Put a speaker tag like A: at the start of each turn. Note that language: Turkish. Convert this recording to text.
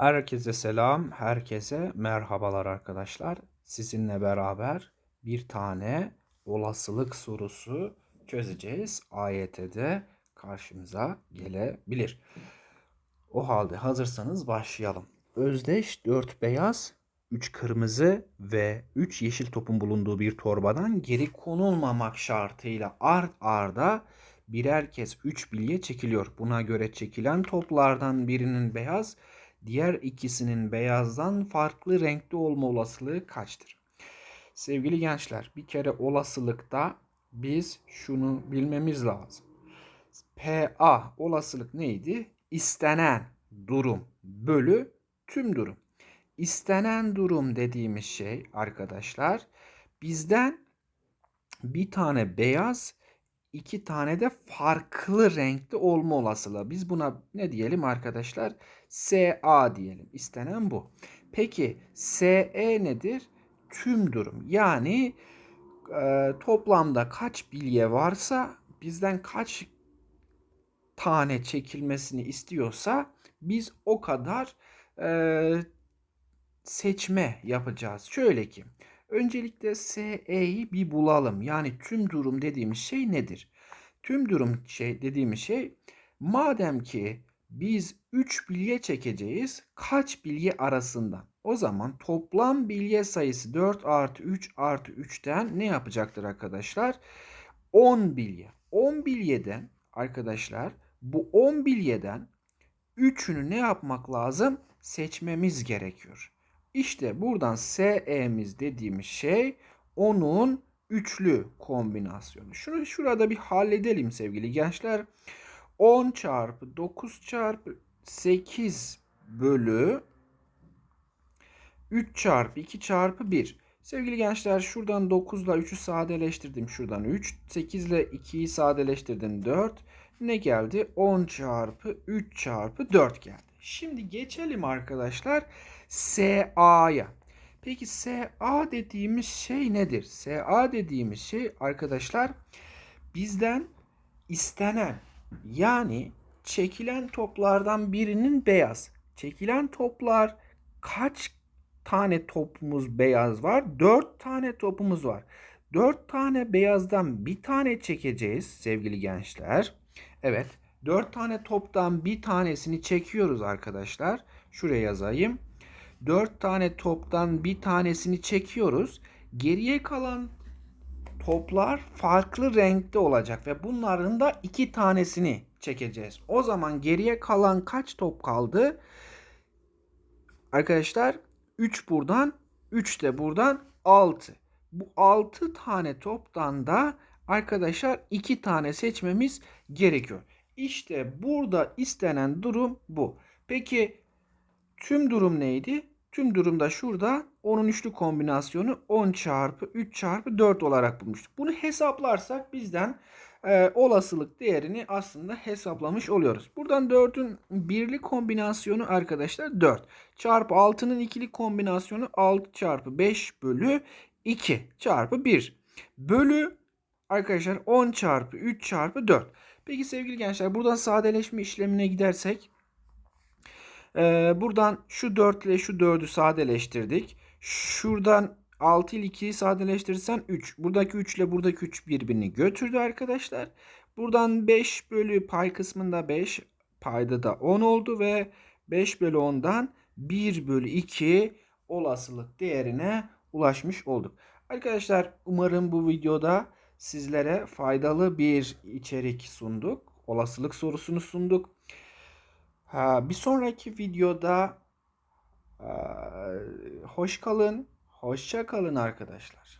A: Herkese selam, herkese merhabalar arkadaşlar. Sizinle beraber bir tane olasılık sorusu çözeceğiz. AYT'de karşımıza gelebilir. O halde hazırsanız başlayalım. Özdeş 4 beyaz, 3 kırmızı ve 3 yeşil topun bulunduğu bir torbadan geri konulmamak şartıyla art arda birer kez 3 bilye çekiliyor. Buna göre çekilen toplardan birinin beyaz, diğer ikisinin beyazdan farklı renkte olma olasılığı kaçtır? Sevgili gençler, bir kere olasılıkta biz şunu bilmemiz lazım. PA olasılık neydi? İstenen durum bölü tüm durum. İstenen durum dediğimiz şey arkadaşlar bizden bir tane beyaz, iki tane de farklı renkte olma olasılığı. Biz buna ne diyelim arkadaşlar? SA diyelim. İstenen bu. Peki SE nedir? Tüm durum. Yani e, toplamda kaç bilye varsa bizden kaç tane çekilmesini istiyorsa biz o kadar e, seçme yapacağız. Şöyle ki öncelikle SE'yi bir bulalım. Yani tüm durum dediğimiz şey nedir? Tüm durum şey dediğimiz şey madem ki biz 3 bilye çekeceğiz kaç bilye arasından? O zaman toplam bilye sayısı 4 artı 3 artı 3'ten ne yapacaktır arkadaşlar? 10 bilye. 10 bilyeden arkadaşlar bu 10 bilyeden 3'ünü ne yapmak lazım? Seçmemiz gerekiyor. İşte buradan SE'miz dediğimiz şey onun üçlü kombinasyonu. Şunu şurada bir halledelim sevgili gençler. 10 çarpı 9 çarpı 8 bölü 3 çarpı 2 çarpı 1. Sevgili gençler şuradan 9 ile 3'ü sadeleştirdim. Şuradan 3. 8 ile 2'yi sadeleştirdim 4. Ne geldi? 10 çarpı 3 çarpı 4 geldi. Şimdi geçelim arkadaşlar SA'ya. Peki SA dediğimiz şey nedir? SA dediğimiz şey arkadaşlar bizden istenen yani çekilen toplardan birinin beyaz. Çekilen toplar kaç tane topumuz beyaz var? 4 tane topumuz var. 4 tane beyazdan bir tane çekeceğiz sevgili gençler. Evet 4 tane toptan bir tanesini çekiyoruz arkadaşlar. Şuraya yazayım. 4 tane toptan bir tanesini çekiyoruz. Geriye kalan toplar farklı renkte olacak ve bunların da iki tanesini çekeceğiz. O zaman geriye kalan kaç top kaldı? Arkadaşlar 3 buradan 3 de buradan 6. Bu 6 tane toptan da arkadaşlar 2 tane seçmemiz gerekiyor. İşte burada istenen durum bu. Peki tüm durum neydi? Tüm durumda şurada onun üçlü kombinasyonu 10 çarpı 3 çarpı 4 olarak bulmuştuk. Bunu hesaplarsak bizden e, olasılık değerini aslında hesaplamış oluyoruz. Buradan 4'ün birli kombinasyonu arkadaşlar 4. Çarpı 6'nın ikili kombinasyonu 6 çarpı 5 bölü 2 çarpı 1. Bölü arkadaşlar 10 çarpı 3 çarpı 4. Peki sevgili gençler buradan sadeleşme işlemine gidersek ee, buradan şu 4 ile şu 4'ü sadeleştirdik. Şuradan 6 ile 2'yi sadeleştirirsen 3. Buradaki 3 ile buradaki 3 birbirini götürdü arkadaşlar. Buradan 5 bölü pay kısmında 5 payda da 10 oldu ve 5 bölü 10'dan 1 bölü 2 olasılık değerine ulaşmış olduk. Arkadaşlar umarım bu videoda sizlere faydalı bir içerik sunduk. Olasılık sorusunu sunduk. Bir sonraki videoda hoş kalın, hoşça kalın arkadaşlar.